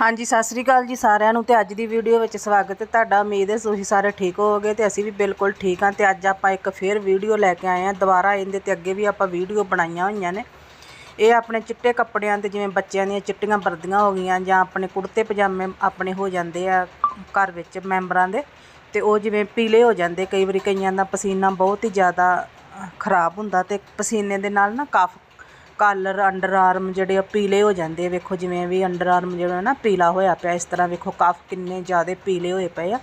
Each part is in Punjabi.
ਹਾਂਜੀ, ਸਤਿ ਸ੍ਰੀ ਅਕਾਲ ਜੀ ਸਾਰਿਆਂ ਨੂੰ ਤੇ ਅੱਜ ਦੀ ਵੀਡੀਓ ਵਿੱਚ ਸਵਾਗਤ ਹੈ ਤੁਹਾਡਾ। ਉਮੀਦ ਹੈ ਤੁਸੀਂ ਸਾਰੇ ਠੀਕ ਹੋਵੋਗੇ ਤੇ ਅਸੀਂ ਵੀ ਬਿਲਕੁਲ ਠੀਕ ਹਾਂ ਤੇ ਅੱਜ ਆਪਾਂ ਇੱਕ ਫੇਰ ਵੀਡੀਓ ਲੈ ਕੇ ਆਏ ਹਾਂ। ਦੁਬਾਰਾ ਇਹਦੇ ਤੇ ਅੱਗੇ ਵੀ ਆਪਾਂ ਵੀਡੀਓ ਬਣਾਈਆਂ ਹੋਈਆਂ ਨੇ। ਇਹ ਆਪਣੇ ਚਿੱਟੇ ਕੱਪੜਿਆਂ ਤੇ ਜਿਵੇਂ ਬੱਚਿਆਂ ਦੀਆਂ ਚਿੱਟੀਆਂ ਵਰਦੀਆਂ ਹੋ ਗਈਆਂ ਜਾਂ ਆਪਣੇ ਕੁੜਤੇ ਪਜਾਮੇ ਆਪਣੇ ਹੋ ਜਾਂਦੇ ਆ ਘਰ ਵਿੱਚ ਮੈਂਬਰਾਂ ਦੇ ਤੇ ਉਹ ਜਿਵੇਂ ਪੀਲੇ ਹੋ ਜਾਂਦੇ। ਕਈ ਵਾਰੀ ਕਈਆਂ ਦਾ ਪਸੀਨਾ ਬਹੁਤ ਹੀ ਜ਼ਿਆਦਾ ਖਰਾਬ ਹੁੰਦਾ ਤੇ ਪਸੀਨੇ ਦੇ ਨਾਲ ਨਾ ਕਾਫ ਕਾਲਰ ਅੰਡਰ ਆਰਮ ਜਿਹੜੇ ਆ, ਪੀਲੇ ਹੋ ਜਾਂਦੇ ਆ। ਵੇਖੋ ਜਿਵੇਂ ਵੀ ਅੰਡਰ ਆਰਮ ਜਿਹੜਾ ਨਾ ਪੀਲਾ ਹੋਇਆ ਪਿਆ, ਇਸ ਤਰ੍ਹਾਂ ਵੇਖੋ ਕਫ ਕਿੰਨੇ ਜ਼ਿਆਦਾ ਪੀਲੇ ਹੋਏ ਪਏ ਆ।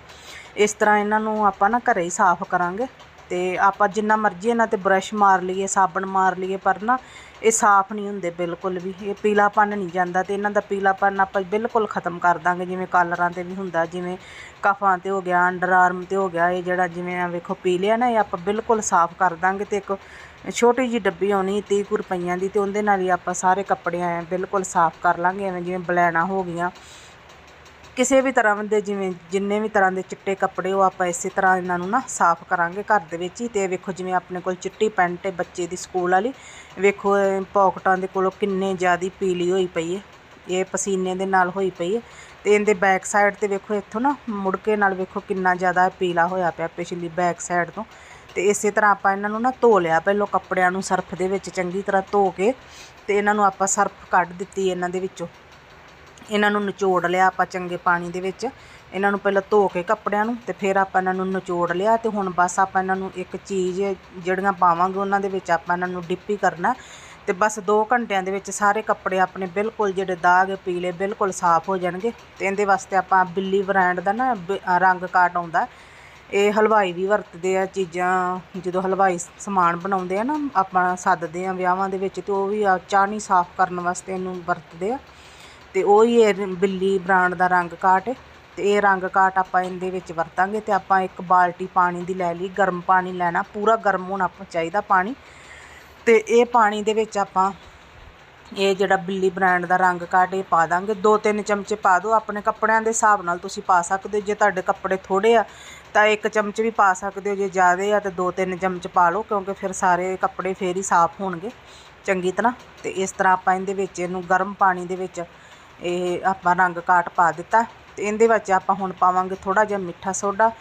ਇਸ ਤਰ੍ਹਾਂ ਇਹਨਾਂ ਨੂੰ ਆਪਾਂ ਨਾ ਘਰੇ ਹੀ ਸਾਫ਼ ਕਰਾਂਗੇ। ਤੇ ਆਪਾਂ ਜਿੰਨਾ ਮਰਜ਼ੀ ਇਹਨਾਂ ਤੇ ਬਰਸ਼ ਮਾਰ ਲਈਏ, ਸਾਬਣ ਮਾਰ ਲਈਏ, ਪਰ ਨਾ ਇਹ ਸਾਫ਼ ਨਹੀਂ ਹੁੰਦੇ ਬਿਲਕੁਲ ਵੀ। ਇਹ ਪੀਲਾਪਨ ਨਹੀਂ ਜਾਂਦਾ ਤੇ ਇਹਨਾਂ ਦਾ ਪੀਲਾਪਨ ਆਪਾਂ ਬਿਲਕੁਲ ਖਤਮ ਕਰ ਦਾਂਗੇ, ਜਿਵੇਂ ਕਾਲਰਾਂ ਤੇ ਵੀ ਹੁੰਦਾ, ਜਿਵੇਂ ਕਫਾਂ ਤੇ ਹੋ ਗਿਆ ਅੰਡਰ ਆਰਮ ਤੇ ਹੋ ਗਿਆ, ਇਹ ਜਿਹੜਾ ਜਿਵੇਂ ਆ ਵੇਖੋ ਪੀਲਿਆ ਨਾ, ਇਹ ਆਪਾਂ ਬਿਲਕੁਲ ਸਾਫ਼ ਕਰ ਦਾਂਗੇ ਤੇ ਇੱਕ ਛੋਟੀ ਜੀ ਡੱਬੀ ਆਉਣੀ 30 ਕੁ ਰੁਪਈਆਂ ਦੀ ਤੇ ਉਹਦੇ ਨਾਲ ਹੀ ਆਪਾਂ ਸਾਰੇ ਕੱਪੜੇ ਐ ਬਿਲਕੁਲ ਸਾਫ਼ ਕਰ ਲਾਂਗੇ, ਐਵੇਂ ਜਿਵੇਂ ਬਲੈਣਾ ਹੋ ਗਈਆਂ। ਕਿਸੇ ਵੀ ਤਰ੍ਹਾਂ ਦੇ ਜਿਵੇਂ, ਜਿੰਨੇ ਵੀ ਤਰ੍ਹਾਂ ਦੇ ਚਿੱਟੇ ਕੱਪੜੇ ਉਹ ਆਪਾਂ ਇਸੇ ਤਰ੍ਹਾਂ ਇਹਨਾਂ ਨੂੰ ਨਾ ਸਾਫ਼ ਕਰਾਂਗੇ ਘਰ ਦੇ ਵਿੱਚ ਹੀ। ਤੇ ਵੇਖੋ ਜਿਵੇਂ ਆਪਣੇ ਕੋਲ ਚਿੱਟੀ ਪੈਂਟ ਹੈ ਬੱਚੇ ਦੀ ਸਕੂਲ ਵਾਲੀ, ਵੇਖੋ ਇਹ ਪੌਕਟਾਂ ਦੇ ਕੋਲੋਂ ਕਿੰਨੇ ਜ਼ਿਆਦੀ ਪੀਲੀ ਹੋਈ ਪਈ ਹੈ ਇਹ ਪਸੀਨੇ ਦੇ ਨਾਲ ਹੋਈ ਪਈ ਹੈ ਤੇ ਇਹਦੇ ਬੈਕ ਸਾਈਡ ਤੇ ਵੇਖੋ ਇੱਥੋਂ ਨਾ ਮੁੜਕੇ ਨਾਲ ਵੇਖੋ ਕਿੰਨਾ ਜ਼ਿਆਦਾ ਪੀਲਾ ਹੋਇਆ ਪਿਆ ਪਿਛਲੀ ਬੈਕ ਸਾਈਡ ਤੋਂ। ਤੇ ਇਸੇ ਤਰ੍ਹਾਂ ਆਪਾਂ ਇਹਨਾਂ ਨੂੰ ਨਾ ਧੋ ਲਿਆ। ਪਹਿਲਾਂ ਕੱਪੜਿਆਂ ਨੂੰ ਸਰਫ ਦੇ ਵਿੱਚ ਚੰਗੀ ਤਰ੍ਹਾਂ ਧੋ ਕੇ ਤੇ ਇਹਨਾਂ ਨੂੰ ਆਪਾਂ ਸਰਫ ਕੱਢ ਦਿੱਤੀ ਇਹਨਾਂ ਦੇ ਵਿੱਚੋਂ। ਇਹਨਾਂ ਨੂੰ ਨਿਚੋੜ ਲਿਆ ਆਪਾਂ ਚੰਗੇ ਪਾਣੀ ਦੇ ਵਿੱਚ। ਇਹਨਾਂ ਨੂੰ ਪਹਿਲਾਂ ਧੋ ਕੇ ਕੱਪੜਿਆਂ ਨੂੰ ਤੇ ਫਿਰ ਆਪਾਂ ਇਹਨਾਂ ਨੂੰ ਨਿਚੋੜ ਲਿਆ ਤੇ ਹੁਣ ਬਸ ਆਪਾਂ ਇਹਨਾਂ ਨੂੰ ਇੱਕ ਚੀਜ਼ ਜਿਹੜੀਆਂ ਪਾਵਾਂਗੇ ਉਹਨਾਂ ਦੇ ਵਿੱਚ ਆਪਾਂ ਇਹਨਾਂ ਨੂੰ ਡਿੱਪੀ ਕਰਨਾ। ਤੇ ਬਸ 2 ਘੰਟਿਆਂ ਦੇ ਵਿੱਚ ਸਾਰੇ ਕੱਪੜੇ ਆਪਣੇ ਬਿਲਕੁਲ ਜਿਹੜੇ ਦਾਗ ਪੀਲੇ ਬਿਲਕੁਲ ਸਾਫ਼ ਹੋ ਜਾਣਗੇ ਤੇ ਇਹਦੇ ਵਾਸਤੇ ਆਪਾਂ ਬਿੱਲੀ ਬ੍ਰਾਂਡ ਦਾ ਨਾ ਬ- ਰੰਗ ਕਾਟ ਆਉਂਦਾ। ਇਹ ਹਲਵਾਈ ਵੀ ਵਰਤਦੇ ਆ ਚੀਜ਼ਾਂ, ਜਦੋਂ ਹਲਵਾਈ ਸਮਾਨ ਬਣਾਉਂਦੇ ਆ ਨਾ, ਆਪਾਂ ਸੱਦਦੇ ਆ ਵਿਆਹਾਂ ਦੇ ਵਿੱਚ, ਤੇ ਉਹ ਵੀ ਆ ਚਾਹਣੀ ਸਾਫ਼ ਕਰਨ ਵਾਸਤੇ ਇਹਨੂੰ ਵਰਤਦੇ ਆ। ਤੇ ਉਹ ਹੀ ਇਹ ਬਿੱਲੀ ਬ੍ਰਾਂਡ ਦਾ ਰੰਗ ਕਾਟ ਹੈ ਤੇ ਇਹ ਰੰਗ ਕਾਟ ਆਪਾਂ ਇਹਦੇ ਵਿੱਚ ਵਰਤਾਂਗੇ, ਤੇ ਆਪਾਂ ਇੱਕ ਬਾਲਟੀ ਪਾਣੀ ਦੀ ਲੈ ਲਈ, ਗਰਮ ਪਾਣੀ ਲੈਣਾ, ਪੂਰਾ ਗਰਮ ਹੋਣਾ ਚਾਹੀਦਾ ਪਾਣੀ। ਤੇ ਇਹ ਪਾਣੀ ਦੇ ਵਿੱਚ ਆਪਾਂ ਇਹ ਜਿਹੜਾ ਬਿੱਲੀ ਬ੍ਰਾਂਡ ਦਾ ਰੰਗ ਕਾਟ ਇਹ ਪਾ ਦਾਂਗੇ। ਦੋ ਤਿੰਨ ਚਮਚੇ ਪਾ ਦਿਓ, ਆਪਣੇ ਕੱਪੜਿਆਂ ਦੇ ਹਿਸਾਬ ਨਾਲ ਤੁਸੀਂ ਪਾ ਸਕਦੇ ਹੋ। ਜੇ ਤੁਹਾਡੇ ਕੱਪੜੇ ਥੋੜੇ ਆ, ਤਾਂ ਇੱਕ ਚਮਚ ਵੀ ਪਾ ਸਕਦੇ ਹੋ। ਜੇ ਜ਼ਿਆਦਾ ਆ, ਤਾਂ ਦੋ ਤਿੰਨ ਚਮਚ ਪਾ ਲਓ, ਕਿਉਂਕਿ ਫਿਰ ਸਾਰੇ ਕੱਪੜੇ ਫੇਰ ਹੀ ਸਾਫ਼ ਹੋਣਗੇ। ਚੰਗੀ ਤਰ੍ਹਾਂ। ਤੇ ਇਸ ਤਰ੍ਹਾਂ ਆਪਾਂ ਇਹਦੇ ਵਿੱਚ ਇਹਨੂੰ ਗਰਮ ਪਾਣੀ ਦੇ ਵਿੱਚ ਇਹ ਆਪਾਂ ਰੰਗ ਕਾਟ ਪਾ ਦਿੱਤਾ। ਤੇ ਇਹਦੇ ਵਿੱਚ ਆਪਾਂ ਹੁਣ ਪਾਵਾਂਗੇ ਥੋੜਾ ਜਿਹਾ ਮਿੱਠਾ ਸੋਡਾ।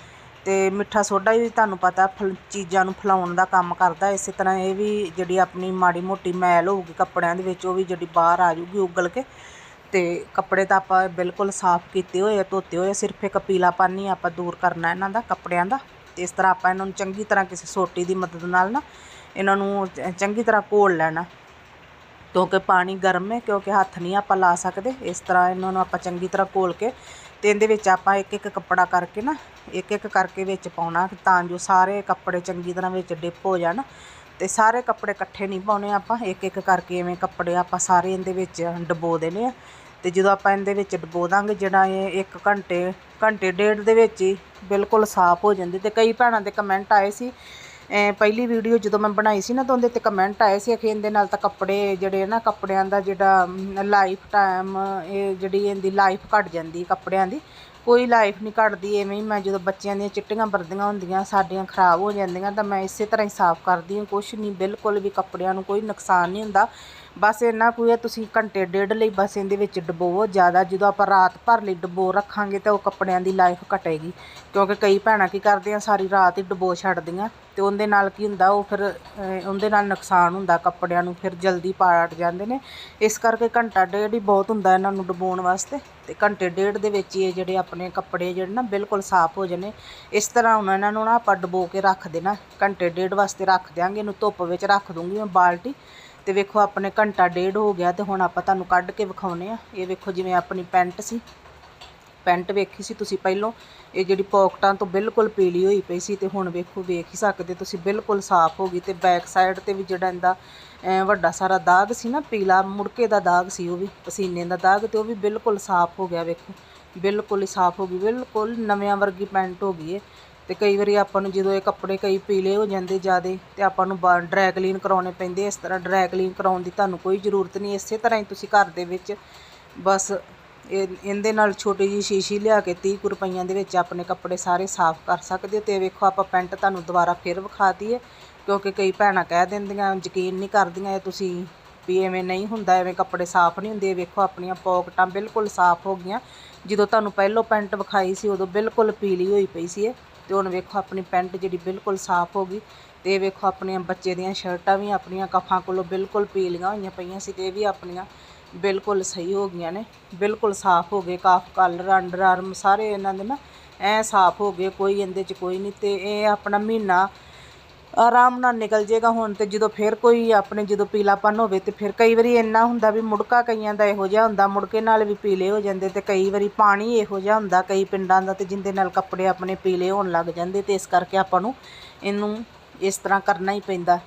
ਤੇ ਮਿੱਠਾ ਸੋਡਾ ਵੀ ਤੁਹਾਨੂੰ ਪਤਾ ਫਲ, ਚੀਜ਼ਾਂ ਨੂੰ ਫਲਾਉਣ ਦਾ ਕੰਮ ਕਰਦਾ। ਇਸੇ ਤਰ੍ਹਾਂ ਇਹ ਵੀ ਜਿਹੜੀ ਆਪਣੀ ਮਾੜੀ ਮੋਟੀ ਮੈਲ ਹੋਊਗੀ ਕੱਪੜਿਆਂ ਦੇ ਵਿੱਚ, ਉਹ ਵੀ ਜਿਹੜੀ ਬਾਹਰ ਆ ਜੂਗੀ ਉਗਲ ਕੇ। ਤੇ ਕੱਪੜੇ ਤਾਂ ਆਪਾਂ ਬਿਲਕੁਲ ਸਾਫ਼ ਕੀਤੇ ਹੋਏ ਆ, ਧੋਤੇ ਹੋਏ ਆ, ਸਿਰਫ ਇੱਕ ਪੀਲਾਪਨ ਹੀ ਆਪਾਂ ਦੂਰ ਕਰਨਾ ਇਹਨਾਂ ਦਾ, ਕੱਪੜਿਆਂ ਦਾ। ਤੇ ਇਸ ਤਰ੍ਹਾਂ ਆਪਾਂ ਇਹਨਾਂ ਨੂੰ ਚੰਗੀ ਤਰ੍ਹਾਂ ਕਿਸੇ ਸੋਟੀ ਦੀ ਮਦਦ ਨਾਲ ਨਾ ਇਹਨਾਂ ਨੂੰ ਚੰਗੀ ਤਰ੍ਹਾਂ ਘੋਲ ਲੈਣਾ। ਕਿਉਂਕਿ ਪਾਣੀ ਗਰਮ ਹੈ, ਕਿਉਂਕਿ ਹੱਥ ਨਹੀਂ ਆਪਾਂ ਲਾ ਸਕਦੇ। ਇਸ ਤਰ੍ਹਾਂ ਇਹਨਾਂ ਨੂੰ ਆਪਾਂ ਚੰਗੀ ਤਰ੍ਹਾਂ ਘੋਲ ਕੇ ਤੇ ਇਹਦੇ ਵਿੱਚ ਆਪਾਂ ਇੱਕ ਇੱਕ ਕੱਪੜਾ ਕਰਕੇ ਨਾ, ਇੱਕ ਇੱਕ ਕਰਕੇ ਵਿੱਚ ਪਾਉਣਾ ਤਾਂ ਜੋ ਸਾਰੇ ਕੱਪੜੇ ਚੰਗੀ ਤਰ੍ਹਾਂ ਵਿੱਚ ਡਿਪ ਹੋ ਜਾਣ ਤੇ ਸਾਰੇ ਕੱਪੜੇ ਇਕੱਠੇ ਨਹੀਂ ਪਾਉਣੇ ਆਪਾਂ, ਇੱਕ ਇੱਕ ਕਰਕੇ ਐਵੇਂ ਕੱਪੜੇ ਆਪਾਂ ਸਾਰੇ ਇਹਦੇ ਵਿੱਚ ਡਬੋ ਦੇਣੇ ਆ। ਤੇ ਜਦੋਂ ਆਪਾਂ ਇਹਦੇ ਵਿੱਚ ਡਬੋ ਦਾਂਗੇ, ਜਿਹੜਾ ਇਹ 1 ਘੰਟੇ ਘੰਟੇ ਡੇਢ ਦੇ ਵਿੱਚ ਹੀ ਬਿਲਕੁਲ ਸਾਫ਼ ਹੋ ਜਾਂਦੇ ਤੇ ਕਈ ਭੈਣਾਂ ਦੇ ਕਮੈਂਟ ਆਏ ਸੀ ਪਹਿਲੀ ਵੀਡੀਓ ਜਦੋਂ ਮੈਂ ਬਣਾਈ ਸੀ ਨਾ ਤਾਂ ਉਹਦੇ ਤੇ ਕਮੈਂਟ ਆਏ ਸੀ ਕਿ ਇਹਦੇ ਨਾਲ ਤਾਂ ਕੱਪੜੇ ਜਿਹੜੇ ਨਾ ਕੱਪੜਿਆਂ ਦਾ ਜਿਹੜਾ ਲਾਈਫ ਟਾਈਮ ਇਹ ਜਿਹੜੀ ਇਹਦੀ ਲਾਈਫ ਘਟ ਜਾਂਦੀ ਕੱਪੜਿਆਂ ਦੀ। ਕੋਈ ਲਾਈਫ ਨਹੀਂ ਘਟਦੀ, ਐਵੇਂ ਹੀ ਮੈਂ ਜਦੋਂ ਬੱਚਿਆਂ ਦੀਆਂ ਚਿੱਟੀਆਂ ਵਰਦੀਆਂ ਹੁੰਦੀਆਂ, ਸਾਡੀਆਂ ਖਰਾਬ ਹੋ ਜਾਂਦੀਆਂ ਤਾਂ ਮੈਂ ਇਸੇ ਤਰ੍ਹਾਂ ਹੀ ਸਾਫ਼ ਕਰਦੀ ਹਾਂ, ਕੁਛ ਨਹੀਂ, ਬਿਲਕੁਲ ਵੀ ਕੱਪੜਿਆਂ ਨੂੰ ਕੋਈ ਨੁਕਸਾਨ ਨਹੀਂ ਹੁੰਦਾ। ਬਸ ਇੰਨਾ ਕੁ ਹੈ, ਤੁਸੀਂ ਘੰਟੇ ਡੇਢ ਲਈ ਬਸ ਇਹਦੇ ਵਿੱਚ ਡਬੋਵੋ। ਜ਼ਿਆਦਾ ਜਦੋਂ ਆਪਾਂ ਰਾਤ ਭਰ ਲਈ ਡਬੋ ਰੱਖਾਂਗੇ ਤਾਂ ਉਹ ਕੱਪੜਿਆਂ ਦੀ ਲਾਈਫ ਘਟੇਗੀ। ਕਿਉਂਕਿ ਕਈ ਭੈਣਾਂ ਕੀ ਕਰਦੀਆਂ, ਸਾਰੀ ਰਾਤ ਹੀ ਡਬੋ ਛੱਡਦੀਆਂ ਤੇ ਉਹਦੇ ਨਾਲ ਕੀ ਹੁੰਦਾ, ਉਹ ਫਿਰ ਉਹਦੇ ਨਾਲ ਨੁਕਸਾਨ ਹੁੰਦਾ ਕੱਪੜਿਆਂ ਨੂੰ, ਫਿਰ ਜਲਦੀ ਪਾਟ ਜਾਂਦੇ ਨੇ। ਇਸ ਕਰਕੇ ਘੰਟਾ ਡੇਢ ਹੀ ਬਹੁਤ ਹੁੰਦਾ ਇਹਨਾਂ ਨੂੰ ਡਬੋਣ ਵਾਸਤੇ ਤੇ ਘੰਟੇ ਡੇਢ ਦੇ ਵਿੱਚ ਹੀ ਇਹ ਜਿਹੜੇ ਆਪਣੇ ਕੱਪੜੇ ਜਿਹੜੇ ਨਾ ਬਿਲਕੁਲ ਸਾਫ਼ ਹੋ ਜਾਣੇ। ਇਸ ਤਰ੍ਹਾਂ ਹੁਣ ਇਹਨਾਂ ਨੂੰ ਨਾ ਆਪਾਂ ਡਬੋ ਕੇ ਰੱਖ ਦੇਣਾ। ਘੰਟੇ ਡੇਢ ਵਾਸਤੇ ਰੱਖ ਦਿਆਂਗੇ, ਇਹਨੂੰ ਧੁੱਪ ਵਿੱਚ ਰੱਖ ਦੂੰਗੀ ਮੈਂ ਬਾਲਟੀ ਤੇ ਵੇਖੋ ਆਪਣੇ ਘੰਟਾ ਡੇਢ ਹੋ ਗਿਆ ਤੇ ਹੁਣ ਆਪਾਂ ਤੁਹਾਨੂੰ ਕੱਢ ਕੇ ਵਿਖਾਉਨੇ ਆ। ਇਹ ਵੇਖੋ ਜਿਵੇਂ ਆਪਣੀ ਪੈਂਟ ਸੀ। ਪੈਂਟ ਵੇਖੀ ਸੀ ਤੁਸੀਂ ਪਹਿਲੋਂ। ਇਹ ਜਿਹੜੀ ਪੌਕਟਾਂ ਤੋਂ ਬਿਲਕੁਲ ਪੀਲੀ ਹੋਈ ਪਈ ਸੀ ਤੇ ਹੁਣ ਵੇਖੋ ਵੇਖ ਹੀ ਸਕਦੇ ਤੁਸੀਂ, ਬਿਲਕੁਲ ਸਾਫ਼ ਹੋ ਗਈ ਤੇ ਬੈਕ ਸਾਈਡ ਤੇ ਵੀ ਜਿਹੜਾ ਇਹਦਾ ਵੱਡਾ ਸਾਰਾ ਦਾਗ ਸੀ ਨਾ, ਪੀਲਾ ਮੁੜਕੇ ਦਾ ਦਾਗ ਸੀ ਉਹ ਵੀ, ਪਸੀਨੇ ਦਾ ਦਾਗ ਤੇ ਉਹ ਵੀ ਬਿਲਕੁਲ ਸਾਫ਼ ਹੋ ਗਿਆ ਵੇਖੋ। ਬਿਲਕੁਲ ਹੀ ਸਾਫ਼ ਹੋ ਗਈ, ਬਿਲਕੁਲ ਨਵਿਆਂ ਵਰਗੀ ਪੈਂਟ ਹੋ ਗਈ ਹੈ ਤੇ ਕਈ ਵਾਰੀ ਆਪਾਂ ਨੂੰ ਜਦੋਂ ਇਹ ਕੱਪੜੇ ਕਈ ਪੀਲੇ ਹੋ ਜਾਂਦੇ ਜਿਆਦੇ ਤੇ ਆਪਾਂ ਨੂੰ ਡਰਾਈ ਕਲੀਨ ਕਰਾਉਣੇ ਪੈਂਦੇ ਇਸ ਤਰ੍ਹਾਂ ਡਰਾਈ ਕਲੀਨ ਕਰਾਉਣ ਦੀ ਤੁਹਾਨੂੰ ਕੋਈ ਜ਼ਰੂਰਤ ਨਹੀਂ, ਇਸੇ ਤਰ੍ਹਾਂ ਹੀ ਤੁਸੀਂ ਘਰ ਦੇ ਵਿੱਚ ਬਸ ਇਹਦੇ ਨਾਲ ਛੋਟੀ ਜੀ ਸ਼ੀਸ਼ੀ ਲਿਆ ਕੇ 30 ਕੁ ਰੁਪਈਆਂ ਦੇ ਵਿੱਚ ਆਪਣੇ ਕੱਪੜੇ ਸਾਰੇ ਸਾਫ਼ ਕਰ ਸਕਦੇ ਹੋ ਤੇ ਵੇਖੋ ਆਪਾਂ ਪੈਂਟ ਤੁਹਾਨੂੰ ਦੁਬਾਰਾ ਫਿਰ ਵਿਖਾਤੀ ਹੈ ਕਿਉਂਕਿ ਕਈ ਭੈਣਾਂ ਕਹਿ ਦਿੰਦੀਆਂ, ਯਕੀਨ ਨਹੀਂ ਕਰਦੀਆਂ ਇਹ ਤੁਸੀਂ ਵੀ ਐਵੇਂ ਨਹੀਂ ਹੁੰਦਾ, ਐਵੇਂ ਕੱਪੜੇ ਸਾਫ਼ ਨਹੀਂ ਹੁੰਦੇ, ਇਹ ਵੇਖੋ ਆਪਣੀਆਂ ਪੌਕਟਾਂ ਬਿਲਕੁਲ ਸਾਫ਼ ਹੋ ਗਈਆਂ ਜਦੋਂ ਤੁਹਾਨੂੰ ਪਹਿਲੋਂ ਪੈਂਟ ਵਿਖਾਈ ਸੀ, ਉਦੋਂ ਬਿਲਕੁਲ ਪੀਲੀ ਹੋਈ ਪਈ ਸੀ ਇਹ। ਤੇ ਹੁਣ ਵੇਖੋ ਆਪਣੀ ਪੈਂਟ ਜਿਹੜੀ ਬਿਲਕੁਲ ਸਾਫ਼ ਹੋ ਗਈ। ਤੇ ਇਹ ਵੇਖੋ ਆਪਣੀਆਂ ਬੱਚੇ ਦੀਆਂ ਸ਼ਰਟਾਂ ਵੀ, ਆਪਣੀਆਂ ਕਫਾਂ ਕੋਲੋਂ ਬਿਲਕੁਲ ਪੀਲੀਆਂ ਹੋਈਆਂ ਪਈਆਂ ਸੀ ਤੇ ਇਹ ਵੀ ਆਪਣੀਆਂ ਬਿਲਕੁਲ ਸਹੀ ਹੋ ਗਈਆਂ ਨੇ। ਬਿਲਕੁਲ ਸਾਫ਼ ਹੋ ਗਏ, ਕਾਫ ਕਲਰ ਅੰਡਰ ਆਰਮ ਸਾਰੇ ਇਹਨਾਂ ਦੇ ਨਾ ਐ ਸਾਫ਼ ਹੋ ਗਏ, ਕੋਈ ਇਹਦੇ 'ਚ ਕੋਈ ਨਹੀਂ। ਤੇ ਇਹ ਆਪਣਾ ਮਹੀਨਾ ਆਰਾਮ ਨਾਲ ਨਿਕਲ ਜੇਗਾ ਹੁਣ ਤੇ ਜਦੋਂ ਫਿਰ ਕੋਈ ਆਪਣੇ ਜਦੋਂ ਪੀਲਾਪਨ ਹੋਵੇ ਤੇ ਫਿਰ ਕਈ ਵਾਰੀ ਇੰਨਾ ਹੁੰਦਾ ਵੀ ਮੁੜਕਾ ਕਈਆਂ ਦਾ ਇਹੋ ਜਿਹਾ ਹੁੰਦਾ, ਮੁੜਕੇ ਨਾਲ ਵੀ ਪੀਲੇ ਹੋ ਜਾਂਦੇ ਤੇ ਕਈ ਵਾਰੀ ਪਾਣੀ ਇਹੋ ਜਿਹਾ ਹੁੰਦਾ ਕਈ ਪਿੰਡਾਂ ਦਾ ਤੇ ਜਿੰਦੇ ਨਾਲ ਕੱਪੜੇ ਆਪਣੇ ਪੀਲੇ ਹੋਣ ਲੱਗ ਜਾਂਦੇ ਤੇ ਇਸ ਕਰਕੇ ਆਪਾਂ ਨੂੰ ਇਹਨੂੰ ਇਸ ਤਰ੍ਹਾਂ ਕਰਨਾ ਹੀ ਪੈਂਦਾ।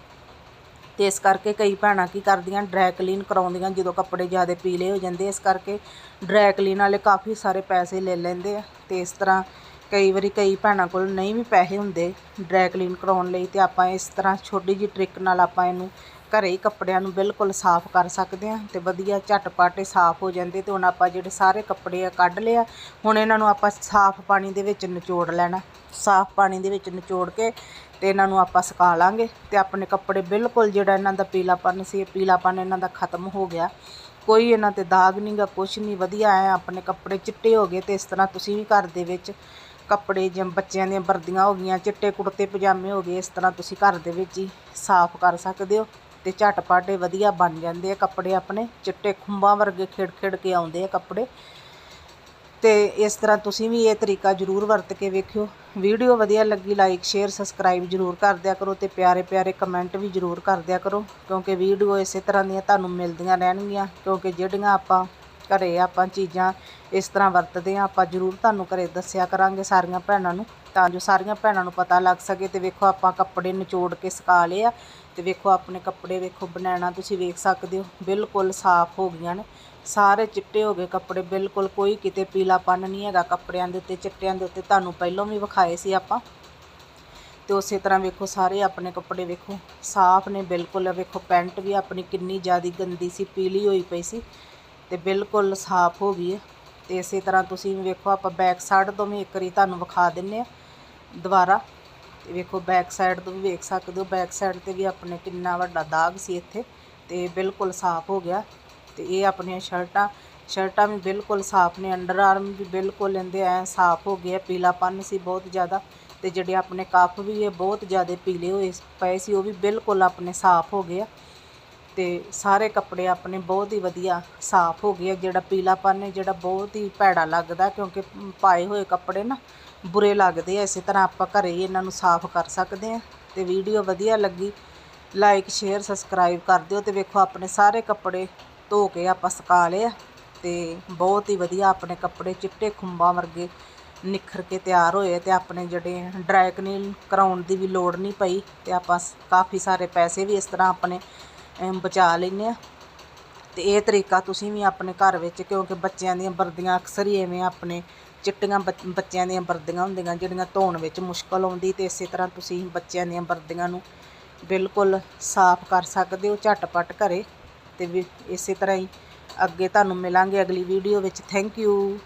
ਤੇ ਇਸ ਕਰਕੇ ਕਈ ਭੈਣਾਂ ਕੀ ਕਰਦੀਆਂ ਡਰਾਈ ਕਲੀਨ ਕਰਾਉਂਦੀਆਂ ਜਦੋਂ ਕੱਪੜੇ ਜ਼ਿਆਦਾ ਪੀਲੇ ਹੋ ਜਾਂਦੇ, ਇਸ ਕਰਕੇ ਡਰਾਈ ਕਲੀਨ ਵਾਲੇ ਕਾਫੀ ਸਾਰੇ ਪੈਸੇ ਲੈ ਲੈਂਦੇ ਆ ਤੇ ਇਸ ਤਰ੍ਹਾਂ ਕਈ ਵਾਰੀ ਕਈ ਭੈਣਾਂ ਕੋਲ ਨਹੀਂ ਵੀ ਪੈਸੇ ਹੁੰਦੇ ਡਰਾਈ ਕਲੀਨ ਕਰਾਉਣ ਲਈ ਤੇ ਆਪਾਂ ਇਸ ਤਰ੍ਹਾਂ ਛੋਟੀ ਜਿਹੀ ਟ੍ਰਿਕ ਨਾਲ ਆਪਾਂ ਇਹਨੂੰ ਘਰੇ ਹੀ ਕੱਪੜਿਆਂ ਨੂੰ ਬਿਲਕੁਲ ਸਾਫ਼ ਕਰ ਸਕਦੇ ਹਾਂ ਤੇ ਵਧੀਆ ਝਟਪਟ ਇਹ ਸਾਫ਼ ਹੋ ਜਾਂਦੇ ਤੇ ਹੁਣ ਆਪਾਂ ਜਿਹੜੇ ਸਾਰੇ ਕੱਪੜੇ ਆ ਕੱਢ ਲਿਆ ਹੁਣ ਇਹਨਾਂ ਨੂੰ ਆਪਾਂ ਸਾਫ਼ ਪਾਣੀ ਦੇ ਵਿੱਚ ਨਿਚੋੜ ਲੈਣਾ। ਸਾਫ਼ ਪਾਣੀ ਦੇ ਵਿੱਚ ਨਿਚੋੜ ਕੇ ਤੇ ਇਹਨਾਂ ਨੂੰ ਆਪਾਂ ਸੁਕਾ ਲਾਂਗੇ ਤੇ ਆਪਣੇ ਕੱਪੜੇ ਬਿਲਕੁਲ ਜਿਹੜਾ ਇਹਨਾਂ ਦਾ ਪੀਲਾਪਨ ਸੀ ਇਹ ਪੀਲਾਪਨ ਇਹਨਾਂ ਦਾ ਖਤਮ ਹੋ ਗਿਆ। ਕੋਈ ਇਹਨਾਂ ਤੇ ਦਾਗ ਨਹੀਂਗਾ ਕੁਛ ਨਹੀਂ ਵਧੀਆ ਐ ਆਪਣੇ ਕੱਪੜੇ ਚਿੱਟੇ ਹੋ ਗਏ ਤੇ ਇਸ ਤਰ੍ਹਾਂ ਤੁਸੀਂ ਵੀ ਘਰ ਦੇ ਵਿੱਚ ਕੱਪੜੇ ਜਿਵੇਂ ਬੱਚਿਆਂ ਦੀਆਂ ਵਰਦੀਆਂ ਹੋ ਗਈਆਂ, ਚਿੱਟੇ ਕੁੜਤੇ, ਪਜਾਮੇ ਹੋ ਗਏ, ਇਸ ਤਰ੍ਹਾਂ ਤੁਸੀਂ ਘਰ ਦੇ ਵਿੱਚ ਹੀ ਸਾਫ਼ ਕਰ ਸਕਦੇ ਹੋ ਅਤੇ ਝਟਪਟ ਇਹ ਵਧੀਆ ਬਣ ਜਾਂਦੇ ਆ ਕੱਪੜੇ ਆਪਣੇ। ਚਿੱਟੇ ਖੁੰਬਾਂ ਵਰਗੇ ਖਿੜ ਖਿੜ ਕੇ ਆਉਂਦੇ ਆ ਕੱਪੜੇ। ਅਤੇ ਇਸ ਤਰ੍ਹਾਂ ਤੁਸੀਂ ਵੀ ਇਹ ਤਰੀਕਾ ਜ਼ਰੂਰ ਵਰਤ ਕੇ ਵੇਖਿਓ। ਵੀਡੀਓ ਵਧੀਆ ਲੱਗੀ ਲਾਈਕ ਸ਼ੇਅਰ ਸਬਸਕ੍ਰਾਈਬ ਜ਼ਰੂਰ ਕਰ ਦਿਆ ਕਰੋ ਅਤੇ ਪਿਆਰੇ ਪਿਆਰੇ ਕਮੈਂਟ ਵੀ ਜ਼ਰੂਰ ਕਰ ਦਿਆ ਕਰੋ। ਕਿਉਂਕਿ ਵੀਡੀਓ ਇਸੇ ਤਰ੍ਹਾਂ ਦੀਆਂ ਤੁਹਾਨੂੰ ਮਿਲਦੀਆਂ ਰਹਿਣਗੀਆਂ, ਕਿਉਂਕਿ ਜਿਹੜੀਆਂ ਆਪਾਂ ਘਰੇ ਆਪਾਂ ਚੀਜ਼ਾਂ ਇਸ ਤਰ੍ਹਾਂ ਵਰਤਦੇ ਆ ਆਪਾਂ ਜ਼ਰੂਰ ਤੁਹਾਨੂੰ ਘਰੇ ਦੱਸਿਆ ਕਰਾਂਗੇ ਸਾਰੀਆਂ ਭੈਣਾਂ ਨੂੰ, ਤਾਂ ਜੋ ਸਾਰੀਆਂ ਭੈਣਾਂ ਨੂੰ ਪਤਾ ਲੱਗ ਸਕੇ ਤੇ ਵੇਖੋ ਆਪਾਂ ਕੱਪੜੇ ਨਿਚੋੜ ਕੇ ਸੁਕਾ ਲਏ ਆ ਤੇ ਵੇਖੋ ਆਪਣੇ ਕੱਪੜੇ ਵੇਖੋ ਬਣਾਣਾ ਤੁਸੀਂ ਵੇਖ ਸਕਦੇ ਹੋ, ਬਿਲਕੁਲ ਸਾਫ਼ ਹੋ ਗਈਆਂ ਨੇ, ਸਾਰੇ ਚਿੱਟੇ ਹੋ ਗਏ ਕੱਪੜੇ, ਬਿਲਕੁਲ ਕੋਈ ਕਿਤੇ ਪੀਲਾਪਨ ਨਹੀਂ ਹੈਗਾ ਕੱਪੜਿਆਂ ਦੇ ਉੱਤੇ, ਚਿੱਟਿਆਂ ਦੇ ਉੱਤੇ ਤੁਹਾਨੂੰ ਪਹਿਲਾਂ ਵੀ ਵਿਖਾਏ ਸੀ ਆਪਾਂ, ਤੇ ਉਸੇ ਤਰ੍ਹਾਂ ਵੇਖੋ ਸਾਰੇ ਆਪਣੇ ਕੱਪੜੇ ਵੇਖੋ, ਸਾਫ਼ ਨੇ ਬਿਲਕੁਲ, ਵੇਖੋ ਪੈਂਟ ਵੀ ਆਪਣੀ ਕਿੰਨੀ ਜ਼ਿਆਦਾ ਗੰਦੀ ਸੀ, ਪੀਲੀ ਹੋਈ ਪਈ ਸੀ ਤੇ ਬਿਲਕੁਲ ਸਾਫ਼ ਹੋ ਗਈ ਹੈ। ਤੇ ਇਸੇ ਤਰ੍ਹਾਂ ਤੁਸੀਂ ਵੇਖੋ ਆਪਾਂ ਬੈਕ ਸਾਈਡ ਤੋਂ ਵੀ ਇੱਕ ਵਾਰੀ ਤੁਹਾਨੂੰ ਵਿਖਾ ਦਿੰਨੇ ਆ ਦੁਬਾਰਾ। ਤੇ ਵੇਖੋ ਬੈਕ ਸਾਈਡ ਤੋਂ ਵੀ ਵੇਖ ਸਕਦੇ ਹੋ ਬੈਕ ਸਾਈਡ ਤੇ ਵੀ ਆਪਣੇ ਕਿੰਨਾ ਵੱਡਾ ਦਾਗ ਸੀ ਇੱਥੇ। ਤੇ ਬਿਲਕੁਲ ਸਾਫ਼ ਹੋ ਗਿਆ। ਤੇ ਇਹ ਆਪਣੀਆਂ ਸ਼ਰਟਾਂ ਸ਼ਰਟਾਂ ਵੀ ਬਿਲਕੁਲ ਸਾਫ਼ ਨੇ ਅੰਡਰ ਆਰਮ ਵੀ ਬਿਲਕੁਲ ਲੈਂਦੇ ਐ ਸਾਫ਼ ਹੋ ਗਏ ਆ, ਪੀਲਾਪਨ ਸੀ ਬਹੁਤ ਜ਼ਿਆਦਾ। ਤੇ ਜਿਹੜੇ ਆਪਣੇ ਕੱਪ ਵੀ ਇਹ ਬਹੁਤ ਜ਼ਿਆਦਾ ਪੀਲੇ ਹੋਏ ਪਏ ਸੀ ਉਹ ਵੀ ਬਿਲਕੁਲ ਆਪਣੇ ਸਾਫ਼ ਹੋ ਗਏ ਆ। ਤੇ ਸਾਰੇ ਕੱਪੜੇ ਆਪਣੇ ਬਹੁਤ ਹੀ ਵਧੀਆ ਸਾਫ਼ ਹੋ ਗਏ ਆ। ਜਿਹੜਾ ਪੀਲਾਪਨ ਹੈ, ਜਿਹੜਾ ਬਹੁਤ ਹੀ ਭੈੜਾ ਲੱਗਦਾ ਕਿਉਂਕਿ ਪਾਏ ਹੋਏ ਕੱਪੜੇ ਨਾ ਬੁਰੇ ਲੱਗਦੇ ਆ। ਇਸੇ ਤਰ੍ਹਾਂ ਆਪਾਂ ਘਰੇ ਹੀ ਇਹਨਾਂ ਨੂੰ ਸਾਫ਼ ਕਰ ਸਕਦੇ ਹਾਂ ਅਤੇ ਵੀਡੀਓ ਵਧੀਆ ਲੱਗੀ, ਲਾਈਕ, ਸ਼ੇਅਰ, ਸਬਸਕ੍ਰਾਈਬ ਕਰ ਦਿਓ ਅਤੇ ਵੇਖੋ ਆਪਣੇ ਸਾਰੇ ਕੱਪੜੇ ਧੋ ਕੇ ਆਪਾਂ ਸੁਕਾ ਲਏ ਆ ਅਤੇ ਬਹੁਤ ਹੀ ਵਧੀਆ ਆਪਣੇ ਕੱਪੜੇ ਚਿੱਟੇ ਖੁੰਬਾਂ ਵਰਗੇ ਨਿਖਰ ਕੇ ਤਿਆਰ ਹੋਏ ਅਤੇ ਆਪਣੇ ਜਿਹੜੇ ਡਰਾਈ ਕਲੀਨ ਕਰਾਉਣ ਦੀ ਵੀ ਲੋੜ ਨਹੀਂ ਪਈ ਅਤੇ ਆਪਾਂ ਕਾਫੀ ਸਾਰੇ ਪੈਸੇ ਵੀ ਇਸ ਤਰ੍ਹਾਂ ਆਪਣੇ ਬਚਾ ਲੈਂਦੇ ਆ। ਅਤੇ ਇਹ ਤਰੀਕਾ ਤੁਸੀਂ ਵੀ ਆਪਣੇ ਘਰ ਵਿੱਚ, ਕਿਉਂਕਿ ਬੱਚਿਆਂ ਦੀਆਂ ਵਰਦੀਆਂ ਅਕਸਰ ਹੀ ਐਵੇਂ ਆਪਣੇ ਚਿੱਟੀਆਂ ਬੱਚ- ਬੱਚਿਆਂ ਦੀਆਂ ਵਰਦੀਆਂ ਹੁੰਦੀਆਂ, ਜਿਹੜੀਆਂ ਧੋਣ ਵਿੱਚ ਮੁਸ਼ਕਲ ਆਉਂਦੀ ਅਤੇ ਇਸੇ ਤਰ੍ਹਾਂ ਤੁਸੀਂ ਬੱਚਿਆਂ ਦੀਆਂ ਵਰਦੀਆਂ ਨੂੰ ਬਿਲਕੁਲ ਸਾਫ਼ ਕਰ ਸਕਦੇ ਹੋ, ਝਟਪਟ ਘਰੇ। ਅਤੇ ਵੀ ਇਸੇ ਤਰ੍ਹਾਂ ਹੀ ਅੱਗੇ ਤੁਹਾਨੂੰ ਮਿਲਾਂਗੇ ਅਗਲੀ ਵੀਡੀਓ ਵਿੱਚ। Thank you